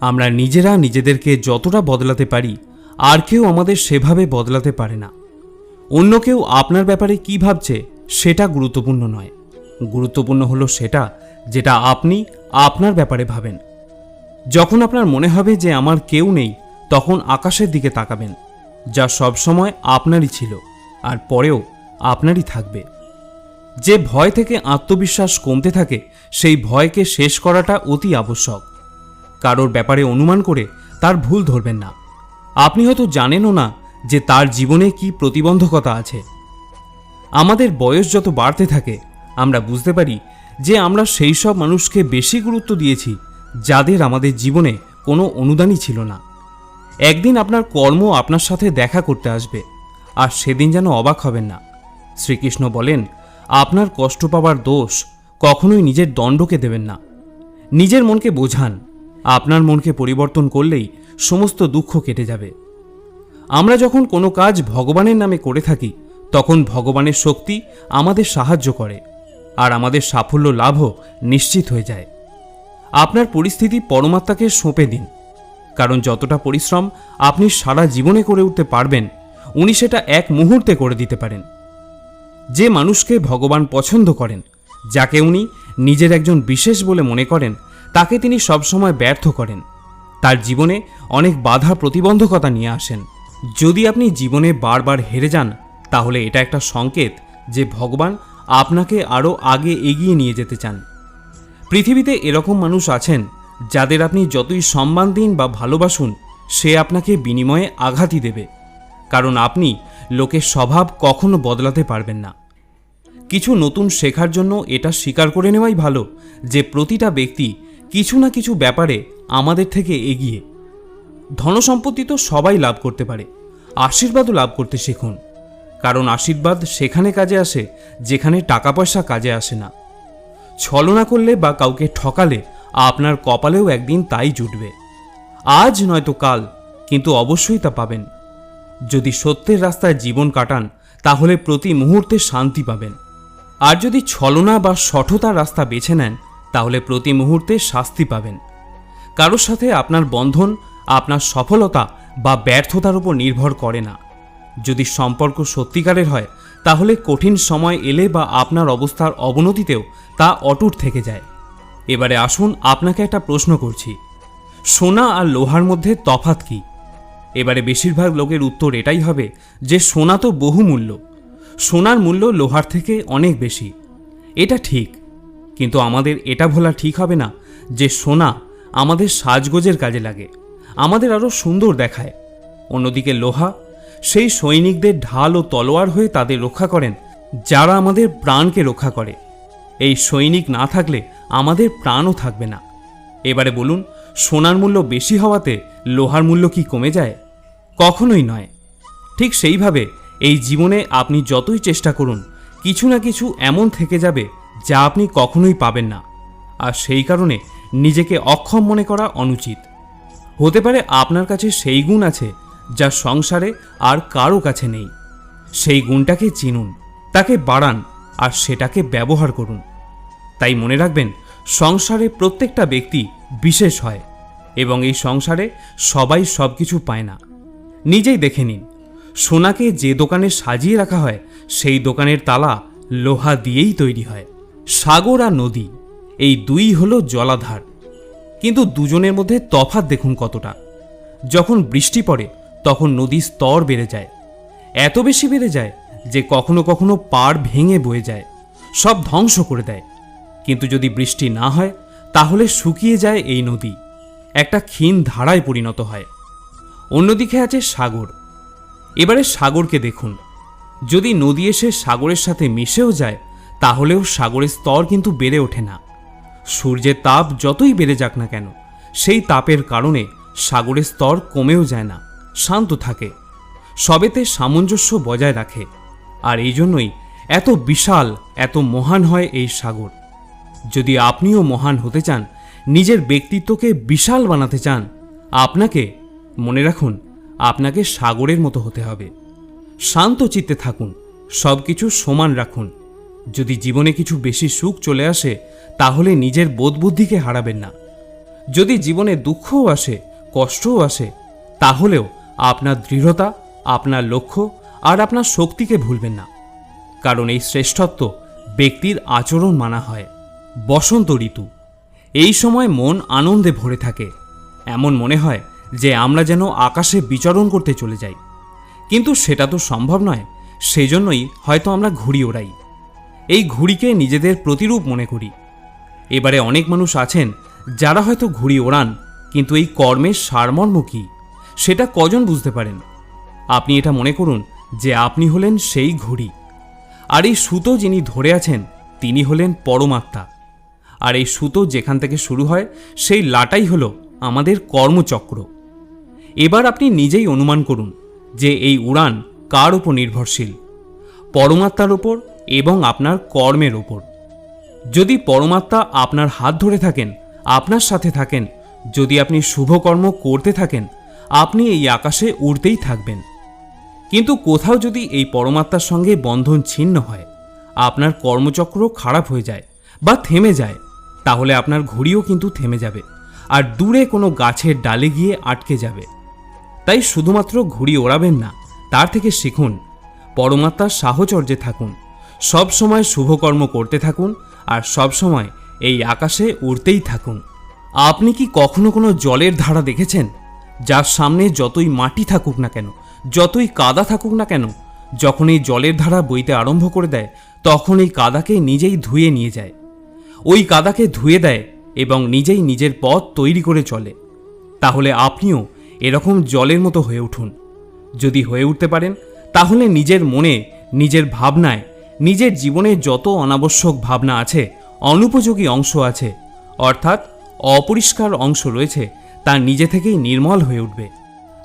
আমরা নিজেরা নিজেদেরকে যতটা বদলাতে পারি, আর কেউ আমাদের সেভাবে বদলাতে পারে না। অন্য কেউ আপনার ব্যাপারে কি ভাবছে, সেটা গুরুত্বপূর্ণ নয়। গুরুত্বপূর্ণ হলো সেটা যেটা আপনি আপনার ব্যাপারে ভাবেন। যখন আপনার মনে হবে যে আমার কেউ নেই, তখন আকাশের দিকে তাকাবেন, যা সবসময় আপনারই ছিল, আর পরেও আপনারই থাকবে। যে ভয় থেকে আত্মবিশ্বাস কমতে থাকে, সেই ভয়কে শেষ করাটা অতি আবশ্যক। কারোর ব্যাপারে অনুমান করে তার ভুল ধরবেন না। আপনি হয়তো জানেনও না যে তার জীবনে কি প্রতিবন্ধকতা আছে। আমাদের বয়স যত বাড়তে থাকে, আমরা বুঝতে পারি যে আমরা সেই সব মানুষকে বেশি গুরুত্ব দিয়েছি যাদের আমাদের জীবনে কোনো অনুদানই ছিল না। একদিন আপনার কর্ম আপনার সাথে দেখা করতে আসবে, আর সেদিন যেন অবাক হবেন না। শ্রীকৃষ্ণ বলেন, আপনার কষ্ট পাওয়ার দোষ কখনোই নিজের দণ্ডকে দেবেন না। নিজের মনকে বোঝান আপনার মনকে পরিবর্তন করলেই সমস্ত দুঃখ কেটে যাবে। আমরা যখন কোনো কাজ ভগবানের নামে করে থাকি, তখন ভগবানের শক্তি আমাদের সাহায্য করে আর আমাদের সাফল্য লাভও নিশ্চিত হয়ে যায়। আপনার পরিস্থিতি পরমাত্মাকে সঁপে দিন, কারণ যতটা পরিশ্রম আপনি সারা জীবনে করে উঠতে পারবেন, উনি সেটা এক মুহূর্তে করে দিতে পারেন। যে মানুষকে ভগবান পছন্দ করেন, যাকে উনি নিজের একজন বিশেষ বলে মনে করেন তাকে তিনি সবসময় ব্যর্থ করেন। তার জীবনে অনেক বাধা প্রতিবন্ধকতা নিয়ে আসেন। যদি আপনি জীবনে বারবার হেরে যান, তাহলে এটা একটা সংকেত যে ভগবান আপনাকে আরও আগে এগিয়ে নিয়ে যেতে চান। পৃথিবীতে এরকম মানুষ আছেন, যাদের আপনি যতই সম্মান দিন বা ভালোবাসুন, সে আপনাকে বিনিময়ে আঘাতই দেবে। কারণ আপনি লোকের স্বভাব কখনো বদলাতে পারবেন না। কিছু নতুন শেখার জন্য এটা স্বীকার করে নেওয়াই ভালো যে প্রতিটা ব্যক্তি কিছু না কিছু ব্যাপারে আমাদের থেকে এগিয়ে। ধনসম্পত্তি তো সবাই লাভ করতে পারে, আশীর্বাদও লাভ করতে শিখুন। কারণ আশীর্বাদ সেখানে কাজে আসে, যেখানে টাকা পয়সা কাজে আসে না। ছলনা করলে বা কাউকে ঠকালে আপনার কপালেও একদিন তাই জুটবে। আজ নয়তো কাল, কিন্তু অবশ্যই তা পাবেন। যদি সত্যের রাস্তায় জীবন কাটান, তাহলে প্রতি মুহূর্তে শান্তি পাবেন। আর যদি ছলনা বা সঠতার রাস্তা বেছে নেন তাহলে প্রতি মুহূর্তে শাস্তি পাবেন। কারোর সাথে আপনার বন্ধন, আপনার সফলতা বা ব্যর্থতার উপর নির্ভর করে না। যদি সম্পর্ক সত্যিকারের হয়, তাহলে কঠিন সময় এলে বা আপনার অবস্থার অবনতিতেও তা অটুট থেকে যায়। এবারে আসুন আপনাকে একটা প্রশ্ন করছি। সোনা আর লোহার মধ্যে তফাত কি? এবারে বেশিরভাগ লোকের উত্তর এটাই হবে যে সোনা তো বহুমূল্য। সোনার মূল্য লোহার থেকে অনেক বেশি। এটা ঠিক কিন্তু আমাদের এটা ভোলা ঠিক হবে না যে সোনা আমাদের সাজগোজের কাজে লাগে, আমাদের আরও সুন্দর দেখায়। অন্যদিকে লোহা, সেই সৈনিকদের ঢাল ও তলোয়ার হয়ে তাদের রক্ষা করেন, যারা আমাদের প্রাণকে রক্ষা করে। এই সৈনিক না থাকলে আমাদের প্রাণও থাকবে না। এবারে বলুন, সোনার মূল্য বেশি হওয়াতে লোহার মূল্য কি কমে যায়? কখনোই নয়। ঠিক সেইভাবে এই জীবনে আপনি যতই চেষ্টা করুন, কিছু না কিছু এমন থেকে যাবে যা আপনি কখনোই পাবেন না। আর সেই কারণে নিজেকে অক্ষম মনে করা অনুচিত। হতে পারে আপনার কাছে সেই গুণ আছে যা সংসারে আর কারও কাছে নেই। সেই গুণটাকে চিনুন, তাকে বাড়ান আর সেটাকে ব্যবহার করুন। তাই মনে রাখবেন, সংসারে প্রত্যেকটা ব্যক্তি বিশেষ হয় এবং এই সংসারে সবাই সব কিছু পায় না। নিজেই দেখে নিন, সোনাকে যে দোকানে সাজিয়ে রাখা হয়, সেই দোকানের তালা লোহা দিয়েই তৈরি হয়। সাগর আর নদী, এই দুই হলো জলাধার। কিন্তু দুজনের মধ্যে তফাৎ দেখুন কতটা। যখন বৃষ্টি পড়ে, তখন নদীর স্তর বেড়ে যায়। এত বেশি বেড়ে যায় যে কখনো কখনো পাড় ভেঙে বয়ে যায়, সব ধ্বংস করে দেয়। কিন্তু যদি বৃষ্টি না হয়, তাহলে শুকিয়ে যায় এই নদী। একটা ক্ষীণ ধারায় পরিণত হয়। অন্যদিকে আছে সাগর। এবারে সাগরকে দেখুন। যদি নদী এসে সাগরের সাথে মিশেও যায় তাহলেও সাগরের স্তর কিন্তু বেড়ে ওঠে না। সূর্যের তাপ যতই বেড়ে যাক না কেন, সেই তাপের কারণে সাগরের স্তর কমেও যায় না, শান্ত থাকে। সবেতে সামঞ্জস্য বজায় রাখে, আর এই জন্যই এত বিশাল, এত মহান হয় এই সাগর। যদি আপনিও মহান হতে চান, নিজের ব্যক্তিত্বকে বিশাল বানাতে চান, আপনাকে, মনে রাখুন, আপনাকে সাগরের মতো হতে হবে। শান্ত চিত্তে থাকুন সব কিছু সমান রাখুন। যদি জীবনে কিছু বেশি সুখ চলে আসে, তাহলে নিজের বোধবুদ্ধিকে হারাবেন না। যদি জীবনে দুঃখও আসে, কষ্টও আসে, তাহলেও আপনার দৃঢ়তা, আপনার লক্ষ্য আর আপনার শক্তিকে ভুলবেন না। কারণ এই শ্রেষ্ঠত্ব ব্যক্তির আচরণ মানা হয়। বসন্ত ঋতু। এই সময় মন আনন্দে ভরে থাকে। এমন মনে হয় যে আমরা যেন আকাশে বিচরণ করতে চলে যাই। কিন্তু সেটা তো সম্ভব নয়, সেজন্যই হয়তো আমরা ঘুড়ি ওড়াই। এই ঘুড়িকে নিজেদের প্রতিরূপ মনে করি। এবারে অনেক মানুষ আছেন, যারা হয়তো ঘুড়ি ওড়ান, কিন্তু এই কর্মের সারমর্ম কী? সেটা কজন বুঝতে পারেন? আপনি এটা মনে করুন যে আপনি হলেন সেই ঘুড়ি। আর এই সুতো যিনি ধরে আছেন, তিনি হলেন পরমাত্মা। আর এই সুতো যেখান থেকে শুরু হয়, সেই লাটাই হলো আমাদের কর্মচক্র। এবার আপনি নিজেই অনুমান করুন যে এই উড়ান কার উপর নির্ভরশীল? পরমাত্মার ওপর এবং আপনার কর্মের ওপর যদি পরমাত্মা আপনার হাত ধরে থাকেন, আপনার সাথে থাকেন, যদি আপনি শুভকর্ম করতে থাকেন, আপনি এই আকাশে উড়তেই থাকবেন। কিন্তু কোথাও যদি এই পরমাত্মার সঙ্গে বন্ধন ছিন্ন হয়, আপনার কর্মচক্র খারাপ হয়ে যায় বা থেমে যায়, তাহলে আপনার ঘুড়িও কিন্তু থেমে যাবে আর দূরে কোনো গাছের ডালে গিয়ে আটকে যাবে। তাই শুধুমাত্র ঘুড়ি ওড়াবেন না, তার থেকে শিখুন, পরমাত্মার সাহচর্যে থাকুন। সব সময় শুভকর্ম করতে থাকুন আর সব সময় এই আকাশে উড়তেই থাকুন। আপনি কি কখনো কোনো জলের ধারা দেখেছেন? যার সামনে যতই মাটি থাকুক না কেন, যতই কাদা থাকুক না কেন, যখন এই জলের ধারা বইতে আরম্ভ করে দেয়, তখন এই কাদাকে নিজেই ধুয়ে নিয়ে যায়। ওই কাদাকে ধুয়ে দেয় এবং নিজেই নিজের পথ তৈরি করে চলে। তাহলে আপনিও এরকম জলের মতো হয়ে উঠুন। যদি হয়ে উঠতে পারেন, তাহলে নিজের মনে, নিজের ভাবনায় নিজের জীবনে যত অনাবশ্যক ভাবনা আছে, অনুপযোগী অংশ আছে, অর্থাৎ অপরিষ্কার অংশ রয়েছে, তা নিজে থেকেই নির্মল হয়ে উঠবে।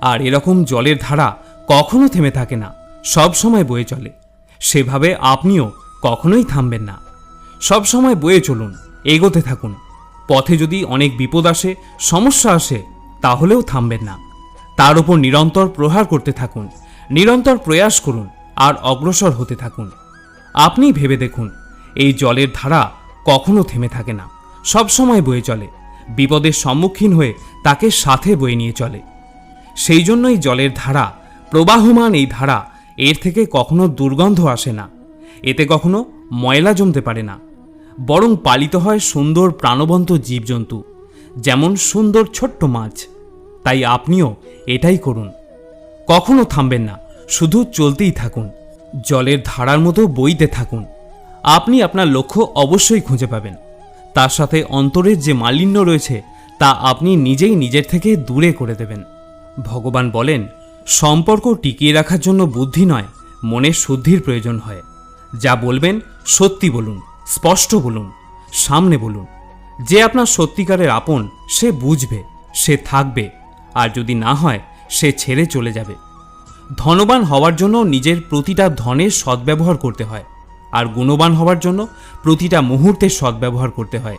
আর এরকম জলের ধারা কখনো থেমে থাকে না, সব সময় বয়ে চলে। সেভাবে আপনিও কখনোই থামবেন না। সব সময় বয়ে চলুন, এগোতে থাকুন। পথে যদি অনেক বিপদ আসে, সমস্যা আসে, তাহলেও থামবেন না। তার উপর নিরন্তর প্রহার করতে থাকুন, নিরন্তর প্রয়াস করুন, আর অগ্রসর হতে থাকুন। আপনি ভেবে দেখুন, এই জলের ধারা কখনো থেমে থাকে না। সব সময় বয়ে চলে, বিপদের সম্মুখীন হয়ে তাকে সাথে বয়ে নিয়ে চলে। সেই জন্যই জলের ধারা, প্রবাহমান এই ধারা, এর থেকে কখনো দুর্গন্ধ আসে না। এতে কখনো ময়লা জমতে পারে না। বরং পালিত হয় সুন্দর প্রাণবন্ত জীবজন্তু, যেমন সুন্দর ছোট্ট মাছ। তাই আপনিও এটাই করুন। কখনো থামবেন না, শুধু চলতেই থাকুন। জলের ধারার মতো বইতে থাকুন। আপনি আপনার লক্ষ্য অবশ্যই খুঁজে পাবেন। তার সাথে অন্তরের যে মালিন্য রয়েছে, তা আপনি নিজেই নিজের থেকে দূরে করে দেবেন। ভগবান বলেন, সম্পর্ক টিকিয়ে রাখার জন্য বুদ্ধি নয়, মনের শুদ্ধির প্রয়োজন হয়। যা বলবেন সত্যি বলুন, স্পষ্ট বলুন, সামনে বলুন। যে আপনার সত্যিকারের আপন, সে বুঝবে, সে থাকবে, আর যদি না হয়, সে ছেড়ে চলে যাবে। ধনবান হওয়ার জন্য নিজের প্রতিটা ধনের সদ্ব্যবহার করতে হয়, আর গুণবান হওয়ার জন্য প্রতিটা মুহূর্তের সদ্ব্যবহার করতে হয়।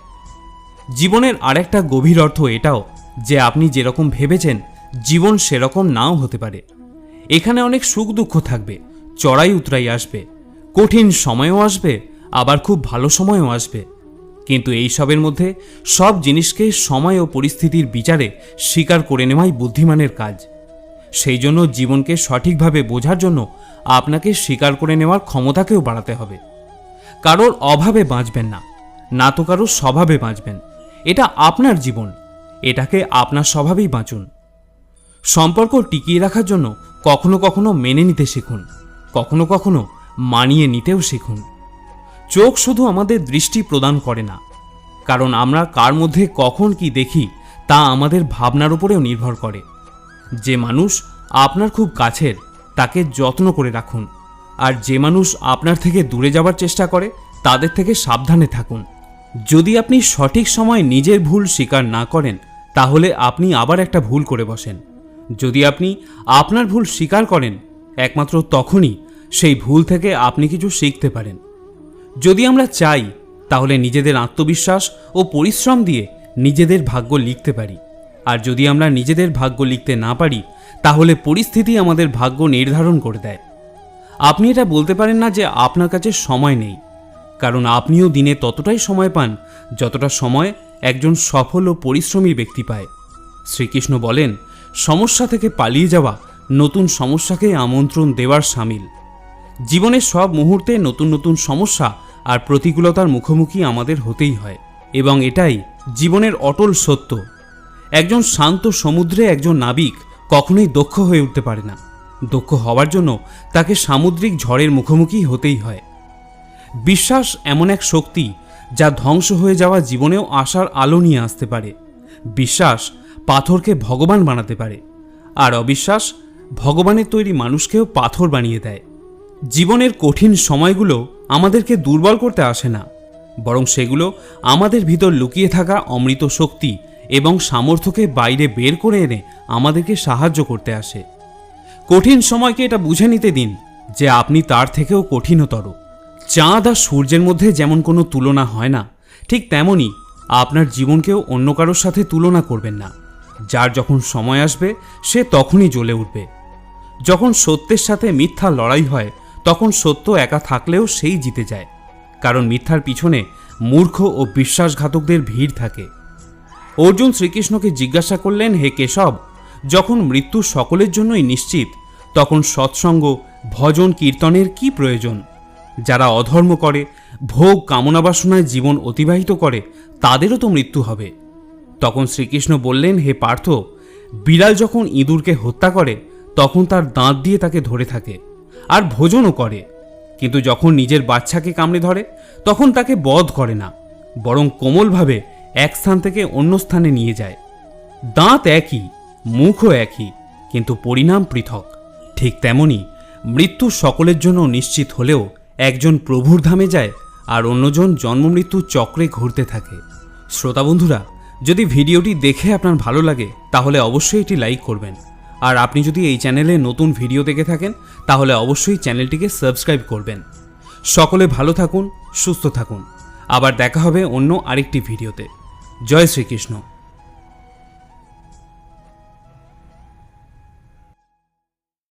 জীবনের আরেকটা গভীর অর্থ এটাও যে আপনি যেরকম ভেবেছেন, জীবন সেরকম নাও হতে পারে। এখানে অনেক সুখ দুঃখ থাকবে চড়াই উতরাই আসবে, কঠিন সময়ও আসবে, আবার খুব ভালো সময়ও আসবে। কিন্তু এই সবের মধ্যে সব জিনিসকে সময় ও পরিস্থিতির বিচারে স্বীকার করে নেওয়াই বুদ্ধিমানের কাজ। সেই জন্য জীবনকে সঠিকভাবে বোঝার জন্য আপনাকে স্বীকার করে নেওয়ার ক্ষমতাকেও বাড়াতে হবে। কারোর অভাবে বাঁচবেন না না তো কারোর স্বভাবে বাঁচবেন। এটা আপনার জীবন, এটাকে আপনার স্বভাবেই বাঁচুন। সম্পর্ক টিকিয়ে রাখার জন্য কখনো কখনো মেনে নিতে শিখুন, কখনো কখনো মানিয়ে নিতেও শিখুন। চোখ শুধু আমাদের দৃষ্টি প্রদান করে না, কারণ আমরা কার মধ্যে কখন কি দেখি তা আমাদের ভাবনার উপরেও নির্ভর করে। যে মানুষ আপনার খুব কাছের, তাকে যত্ন করে রাখুন। আর যে মানুষ আপনার থেকে দূরে যাবার চেষ্টা করে, তাদের থেকে সাবধানে থাকুন। যদি আপনি সঠিক সময় নিজের ভুল স্বীকার না করেন, তাহলে আপনি আবার একটা ভুল করে বসেন। যদি আপনি আপনার ভুল স্বীকার করেন, একমাত্র তখনই সেই ভুল থেকে আপনি কিছু শিখতে পারেন। যদি আমরা চাই, তাহলে নিজেদের আত্মবিশ্বাস ও পরিশ্রম দিয়ে নিজেদের ভাগ্য লিখতে পারি। আর যদি আমরা নিজেদের ভাগ্য লিখতে না পারি, তাহলে পরিস্থিতি আমাদের ভাগ্য নির্ধারণ করে দেয়। আপনি এটা বলতে পারেন না যে আপনার কাছে সময় নেই, কারণ আপনিও দিনে ততটাই সময় পান যতটা সময় একজন সফল ও পরিশ্রমী ব্যক্তি পায়। শ্রীকৃষ্ণ বলেন, সমস্যা থেকে পালিয়ে যাওয়া নতুন সমস্যাকে আমন্ত্রণ দেওয়ার সামিল। জীবনের সব মুহূর্তে নতুন নতুন সমস্যা আর প্রতিকূলতার মুখোমুখি আমাদের হতেই হয় এবং এটাই জীবনের অটল সত্য। একজন শান্ত সমুদ্রে একজন নাবিক কখনোই দক্ষ হয়ে উঠতে পারে না। দক্ষ হওয়ার জন্য তাকে সামুদ্রিক ঝড়ের মুখোমুখি হতেই হয়। বিশ্বাস এমন এক শক্তি যা ধ্বংস হয়ে যাওয়া জীবনেও আশার আলো নিয়ে আসতে পারে। বিশ্বাস পাথরকে ভগবান বানাতে পারে আর অবিশ্বাস ভগবানের তৈরি মানুষকেও পাথর বানিয়ে দেয়। জীবনের কঠিন সময়গুলো আমাদেরকে দুর্বল করতে আসে না, বরং সেগুলো আমাদের ভিতর লুকিয়ে থাকা অমৃত শক্তি এবং সামর্থ্যকে বাইরে বের করে এনে আমাদেরকে সাহায্য করতে আসে। কঠিন সময়কে এটা বুঝে নিতে দিন যে আপনি তার থেকেও কঠিনতর। চাঁদ আর সূর্যের মধ্যে যেমন কোনো তুলনা হয় না, ঠিক তেমনই আপনার জীবনকেও অন্য কারোর সাথে তুলনা করবেন না। যার যখন সময় আসবে, সে তখনই জ্বলে উঠবে। যখন সত্যের সাথে মিথ্যা লড়াই হয়, তখন সত্য একা থাকলেও সেই জিতে যায়। কারণ মিথ্যার পিছনে মূর্খ ও বিশ্বাসঘাতকদের ভিড় থাকে। অর্জুন শ্রীকৃষ্ণকে জিজ্ঞাসা করলেন, হে কেশব, যখন মৃত্যু সকলের জন্যই নিশ্চিত, তখন সৎসঙ্গ, ভজন, কীর্তনের কি প্রয়োজন? যারা অধর্ম করে, ভোগ, কামনা বাসনায় জীবন অতিবাহিত করে, তাদেরও তো মৃত্যু হবে। তখন শ্রীকৃষ্ণ বললেন, হে পার্থ বিড়াল যখন ইঁদুরকে হত্যা করে, তখন তার দাঁত দিয়ে তাকে ধরে থাকে, আর ভোজনও করে। কিন্তু যখন নিজের বাচ্চাকে কামড়ে ধরে, তখন তাকে বধ করে না, বরং কোমলভাবে এক স্থান থেকে অন্য স্থানে নিয়ে যায়। দাঁত একই, মুখও একই, কিন্তু পরিণাম পৃথক। ঠিক তেমনি মৃত্যু সকলের জন্য নিশ্চিত হলেও একজন প্রভুর ধামে যায় আর অন্যজন জন্মমৃত্যু চক্রে ঘুরতে থাকে। শ্রোতা বন্ধুরা, যদি ভিডিওটি দেখে আপনার ভালো লাগে, তাহলে অবশ্যই এটি লাইক করবেন। আর আপনি যদি এই চ্যানেলে নতুন ভিডিও দেখে থাকেন, তাহলে অবশ্যই চ্যানেলটিকে সাবস্ক্রাইব করবেন। সকলে ভালো থাকুন, সুস্থ থাকুন। আবার দেখা হবে অন্য আরেকটি ভিডিওতে। জয় শ্রীকৃষ্ণ।